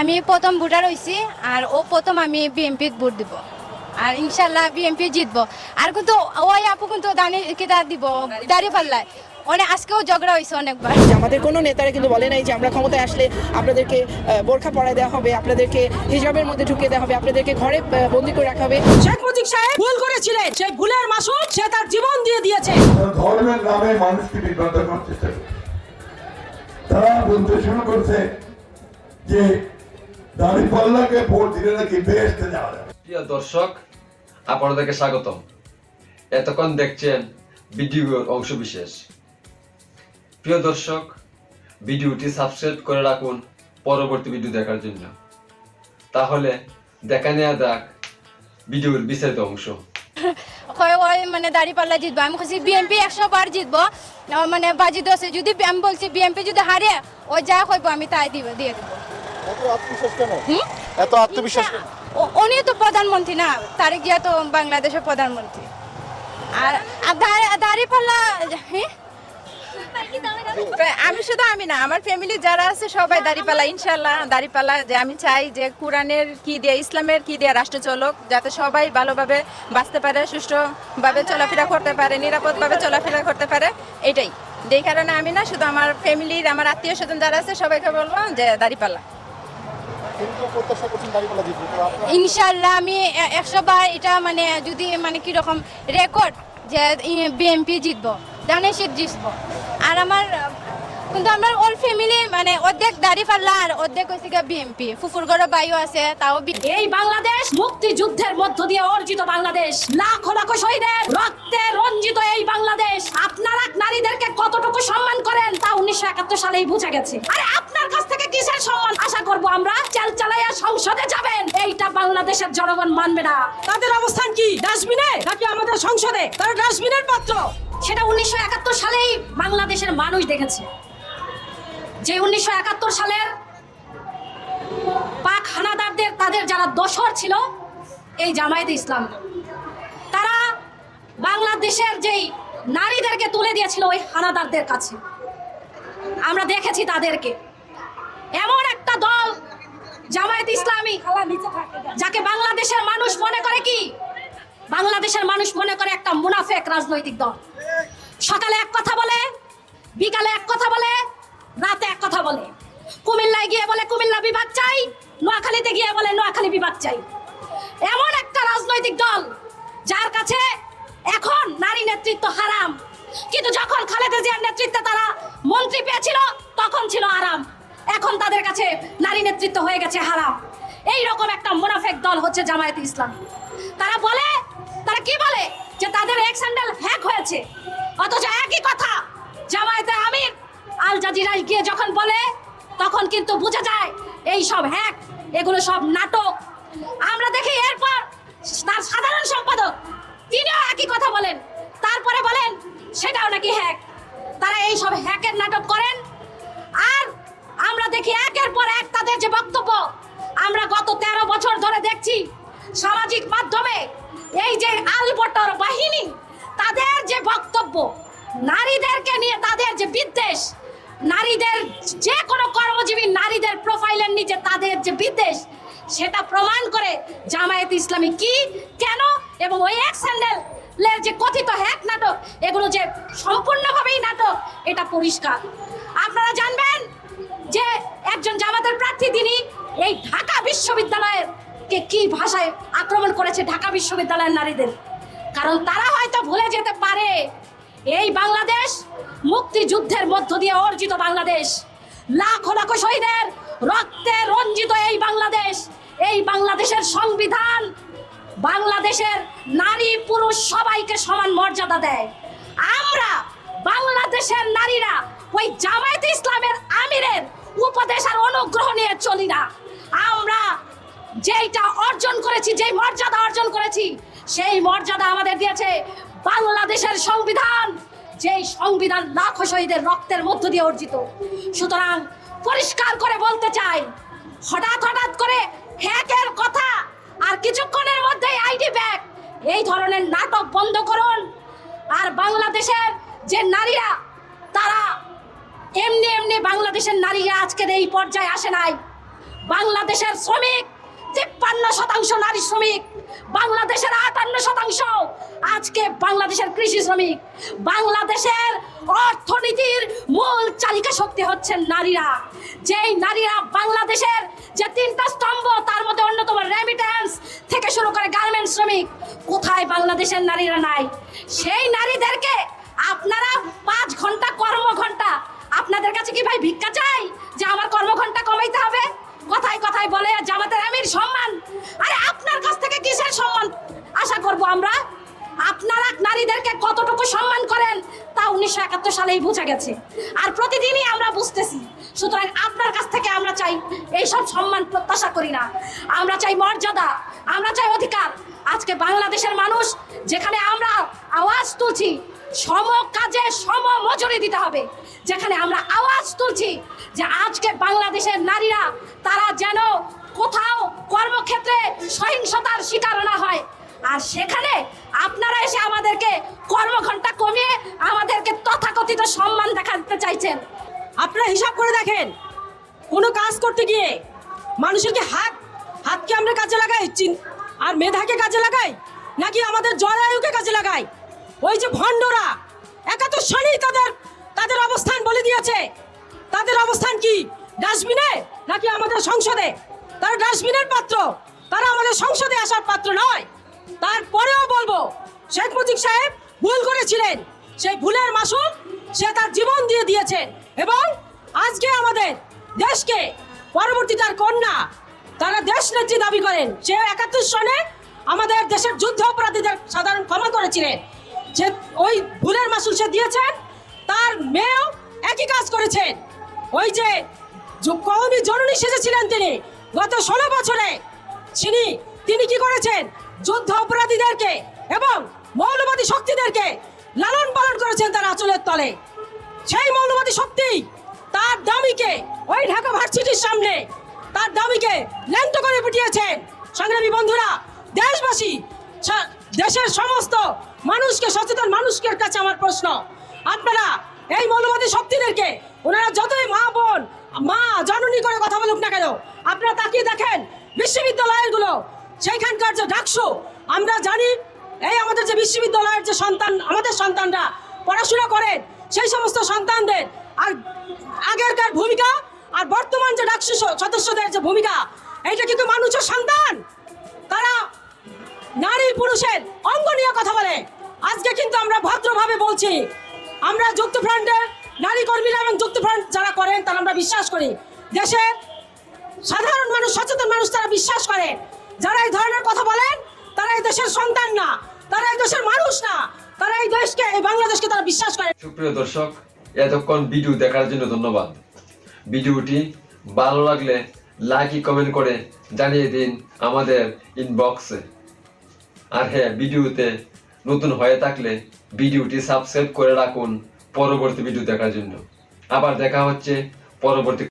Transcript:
আমি প্রথম ভোটার হয়েছি আর ও প্রথম আমি বিএমপি ভোট দিব। আর ইনশাল্লাহ বিএমপি জিতবো। আর কিন্তু ওই আপু কিন্তু দানি কেটা দিব দাঁড়িয়ে পাল্লায় অনেক আজকেও ঝগড়া হয়েছে অনেকবার। আমাদের কোনো নেতারা কিন্তু বলে নাই যে আমরা ক্ষমতায় আসলে আপনাদেরকে বোরখা পরায় দেওয়া হবে আপনাদেরকে হিজাবের মধ্যে ঢুকিয়ে দেওয়া হবে আপনাদেরকে ঘরে বন্দি করে রাখা হবে। শেখ মুজিব সাহেব ভুল করেছিলেন। সেই ভুলের মাসুল সে তার জীবন দিয়ে দিয়েছে। ধর্মের নামে মানুষকে বিভ্রান্ত করার চেষ্টা তারা বলতে শুরু করছে যে দাঁড়িপাল্লাকে ভোট দিলে নাকি বেহেস্তে যাওয়া যাবে। প্রিয় দর্শক আপনাদেরকে স্বাগতম। এতক্ষণ দেখছেন ভিডিওর অংশ বিশেষ প্রিয় দর্শক ভিডিওটি সাবস্ক্রাইব করে রাখুন পরবর্তী ভিডিও দেখার জন্য। তাহলে দেখা নেওয়া যাক ভিডিওর বিস্তারিত অংশ। ওই মানে জিতবো। আমি বিএমপি একশো বার জিতবো। মানে বাজি দোষে যদি আমি বলছি বিএমপি যদি হারে ও যা কইবো আমি তাই দিব দিয়ে দেবো। এত আত্মবিশ্বাস উনি তো প্রধানমন্ত্রী না তারেক জিয়া তো বাংলাদেশের প্রধানমন্ত্রী। আর দাঁড়িয়ে পাল্লা হ্যাঁ আমি শুধু আমি না আমার ফ্যামিলি যারা আছে সবাই দাড়িপাল্লা ইনশাল্লাহ দাড়িপাল্লা যে আমি চাই যে কোরআনের কি দিয়ে ইসলামের কি দিয়ে রাষ্ট্র চলুক যাতে সবাই ভালোভাবে বাঁচতে পারে সুষ্ঠুভাবে চলাফেরা করতে পারে নিরাপদভাবে চলাফেরা করতে পারে এটাই। যেই কারণে আমি না শুধু আমার ফ্যামিলির আমার আত্মীয় স্বজন যারা আছে সবাইকে বলব যে দাড়িপাল্লা ইনশাল্লাহ আমি একশো বার এটা মানে যদি মানে কীরকম রেকর্ড যে বিএমপি জিতবো জানে সে জিতবো। আর আমার কিন্তু আমার ওর ফ্যামিলি মানে অর্ধেক দাড়ি পাল্লা আর অর্ধেক হয়েছে গিয়ে বিএমপি ফুফুরগড় বায়ু আছে তাও এই বাংলাদেশ মুক্তিযুদ্ধের মধ্য দিয়ে অর্জিত বাংলাদেশ। লাখ লাখ শহীদের রক্তে রঞ্জিত এই বাংলাদেশ। আপনারা নারীদেরকে কতটুকু সম্মান করেন তা উনিশশো একাত্তর সালেই বুঝে গেছে। আরে আপনার কাছ থেকে কিসের সম্মান আশা করব আমরা চাল চালাইয়া সংসদে যাবেন এইটা বাংলাদেশের জনগণ মানবে না। তাদের অবস্থান কি? ডাস্টবিনে নাকি আমাদের সংসদে? তারা ডাস্টবিনের পাত্র। সেটা উনিশশো একাত্তর সালেই বাংলাদেশের মানুষ দেখেছে। যে উনিশশো একাত্তর সালের পাক হানাদারদের, তাদের যারা দোসর ছিল, এই জামায়াতে ইসলাম। তারা বাংলাদেশের যেই নারীদেরকে তুলে দিয়েছিল ওই হানাদারদের কাছে। আমরা দেখেছি তাদেরকে। এমন একটা দল জামায়াত ইসলামী, যাকে বাংলাদেশের মানুষ মনে করে কি? বাংলাদেশের মানুষ মনে করে একটা মুনাফেক রাজনৈতিক দল। সকালে এক কথা বলে, বিকালে এক কথা বলে, রাতে এক কথা বলে। কুমিল্লায় গিয়ে বলে, কুমিল্লা বিভাগ চাই, নোয়াখালীতে গিয়ে বলে, নোয়াখালী বিভাগ চাই। এমন একটা রাজনৈতিক দল, যার কাছে এখন নারী নেতৃত্ব হারাম। কিন্তু যখন খালেদা জিয়ার নেতৃত্বে তারা মন্ত্রী পেয়েছিল, তখন ছিল আরাম এখন তাদের কাছে নারী নেতৃত্ব হয়ে গেছে হারাম। এই রকম একটা মুনাফেক দল হচ্ছে জামায়াত ইসলাম। তারা বলে, তারা কি বলে? যে তাদের এক্স হ্যান্ডেল হ্যাক হয়েছে। অথচ একই কথা, জামায়াতে আমির আল জাজিরায় গিয়ে যখন বলে, তখন কিন্তু বোঝা যায় এই সব হ্যাক, এগুলো সব নাটক। আমরা দেখি এরপর তার সাধারণ সম্পাদক, তিনিও একই কথা বলেন। তারপরে বলেন, সেটাও নাকি হ্যাক। তারা এই সব হ্যাকের নাটক করেন এক তাদের যে বক্তব্য আমরা গত তেরো বছর ধরে দেখছি সামাজিক মাধ্যমে, এই যে আলবটর বাহিনী, তাদের যে বক্তব্য, নারীদেরকে নিয়ে তাদের যে বিদ্বেষ, নারীদের যে কোনো কর্মজীবী নারীদের প্রোফাইলের নিচে তাদের যে বিদ্বেষ, সেটা প্রমাণ করে জামায়াত ইসলামী কি, কেন, এবং ওই এক স্যান্ডেলের যে কথিত হ্যাক নাটক, এগুলো যে সম্পূর্ণভাবেই নাটক, এটা পরিষ্কার। আপনারা জানবেন যে একজন জামাতের প্রার্থী, তিনি এই ঢাকা বিশ্ববিদ্যালয়ের কে কি ভাষায় আক্রমণ করেছে ঢাকা বিশ্ববিদ্যালয়ের নারীদের? কারণ তারা হয়তো ভুলে যেতে পারে। এই বাংলাদেশ মুক্তিযুদ্ধের মধ্য দিয়ে অর্জিত বাংলাদেশ। লাখ লাখ শহীদের রক্তে রঞ্জিত এই বাংলাদেশ। এই বাংলাদেশের সংবিধান বাংলাদেশের নারী পুরুষ সবাইকে সমান মর্যাদা দেয়। আমরা বাংলাদেশের নারীরা ওই জামায়াত ইসলামের আমিরের উপদেশ আর অনুগ্রহ নিয়ে চলি না। আমরা যেইটা অর্জন করেছি, যেই মর্যাদা অর্জন করেছি, সেই মর্যাদা আমাদের দিয়েছে বাংলাদেশের সংবিধান, যেই সংবিধান লাখো শহীদের রক্তের মধ্য দিয়ে অর্জিত। সুতরাং পরিষ্কার করে বলতে চাই, হঠাৎ হঠাৎ করে হ্যাকের কথা আর কিছুক্ষণের মধ্যেই আইডি ব্যাগ, এই ধরনের নাটক বন্ধ করুন। আর বাংলাদেশের যে নারীরা, তারা এমনি এমনি বাংলাদেশের নারীরা আজকের এই পর্যায়ে আসে নাই। বাংলাদেশের শ্রমিক, তিপ্পান্ন শতাংশ নারী শ্রমিক, বাংলাদেশের আটান্ন শতাংশ আজকে বাংলাদেশের কৃষি শ্রমিক। বাংলাদেশের অর্থনীতির মূল চালিকা শক্তি হচ্ছেন নারীরা। যেই নারীরা বাংলাদেশের যে তিনটা স্তম্ভ, তার মধ্যে অন্যতম রেমিটেন্স থেকে শুরু করে গার্মেন্টস শ্রমিক। কোথায় বাংলাদেশের নারীরা নাই? সেই নারীদেরকে আপনারা পাঁচ ঘণ্টা কর্ম ঘণ্টা আপনাদের কাছে কি ভাই ভিক্ষা চাই? যে আমার কর্মঘন্টা কমাইতে হবে। কথায় কথায় বলে জামাতের আমির সম্মান। আরে আপনার কাছ থেকে কিসের সম্মান? আশা করব আমরা আপনারা নারীদেরকে কতটুকু সম্মান করেন, তা উনিশশো একাত্তর সালেই বুঝা গেছে। আর প্রতিদিনই আমরা বুঝতেছি, সুতরাং আপনার কাছ থেকে আমরা চাই এইসব সম্মান প্রত্যাশা করি না। আমরা চাই মর্যাদা, আমরা চাই অধিকার। আজকে বাংলাদেশের মানুষ, যেখানে আমরা আওয়াজ তুলছি সম কাজে সম মজুরি দিতে হবে। যেখানে আমরা আওয়াজ তুলছি যে আজকে বাংলাদেশের নারীরা তারা যেন কোথাও কর্মক্ষেত্রে সহিংসতার শিকার না হয়। আর সেখানে আপনারা এসে আমাদেরকে কর্মঘণ্টা কমিয়ে আমাদেরকে তথাকথিত সম্মান দেখাতে চাইছেন। আপনারা হিসাব করে দেখেন, কোনো কাজ করতে গিয়ে মানুষের কি হাত, হাতকে আমরা কাজে লাগাই আর মেধাকে কাজে লাগাই, নাকি আমাদের জরায়ুকে কাজে লাগাই? ওই যে ভণ্ডরা একাত্তর সনেই তাদের তাদের অবস্থান বলে দিয়েছে। তাদের অবস্থান কি, ডাস্টবিনে নাকি আমাদের সংসদে? তারা ডাস্টবিনের পাত্র, তারা আমাদের সংসদে আসার পাত্র নয়। তারপরেও বলব, শেখ মুজিব সাহেব ভুল করেছিলেন। সেই ভুলের মাসুল সে তার জীবন দিয়ে দিয়েছেন এবং আজকে আমাদের দেশকে পরবর্তী তার কন্যা, তারা দেশ নেত্রী দাবি করেন। সে একাত্তর সনে আমাদের দেশের যুদ্ধ অপরাধীদের সাধারণ ক্ষমা করেছিলেন। যে ওই ভুলের মাসুল সে দিয়েছেন তার মেয়েও একই কাজ করেছেন ওই যে কওমি জননী সেজেছিলেন তিনি গত ষোলো বছরে। তিনি তিনি কি করেছেন? যুদ্ধ অপরাধীদেরকে এবং মৌলবাদী শক্তিদেরকে লালন পালন করেছেন তার আঁচলের তলে। সেই মৌলবাদী শক্তি তার দামিকে ওই ঢাকা ভার্সিটির সামনে তার দামিকে ল্যাংট করে পিটিয়েছেন। সংগ্রামী বন্ধুরা, দেশবাসী দেশের সমস্ত মানুষকে, সচেতন মানুষের কাছে আমার প্রশ্ন। আপনারা এই মৌলবাদী শক্তিদেরকে, ওনারা যতই মা, বোন, মা, জননী করে কথা বলুক না কেন, আপনারা তাকিয়ে দেখেন বিশ্ববিদ্যালয়েরগুলো সেইখানকার যে ডাকসু, আমরা জানি এই আমাদের যে বিশ্ববিদ্যালয়ের যে সন্তান, আমাদের সন্তানরা পড়াশোনা করেন, সেই সমস্ত সন্তানদের আর আগেরকার ভূমিকা আর বর্তমান যে ডাকসু সদস্যদের যে ভূমিকা, এইটা কিন্তু মানুষের সন্তান। তারা নারী পুরুষের অঙ্গ নিয়ে কথা বলে। আজকে কিন্তু আমরা ভদ্রভাবে বলছি, আমরা যুক্তফ্রন্টের নারী কর্মীরা এবং যুক্তফ্রন্ট যারা করেন, তারা আমরা বিশ্বাস করি। দেশের সাধারণ মানুষ, সচেতন মানুষ তারা বিশ্বাস করে। যারা এই ধরনের কথা বলেন, তারা এই দেশের সন্তান না, তারা এই দেশের মানুষ না, তারা এই দেশকে, এই বাংলাদেশকে তারা বিশ্বাস করে। সুপ্রিয় দর্শক, এতক্ষণ ভিডিও দেখার জন্য ধন্যবাদ। ভিডিওটি ভালো লাগলে লাইক কমেন্ট করে জানিয়ে দিন আমাদের ইনবক্সে আর হ্যাঁ ভিডিওতে নতুন হয়ে থাকলে ভিডিওটি সাবস্ক্রাইব করে রাখুন পরবর্তী ভিডিও দেখার জন্য। আবার দেখা হচ্ছে পরবর্তী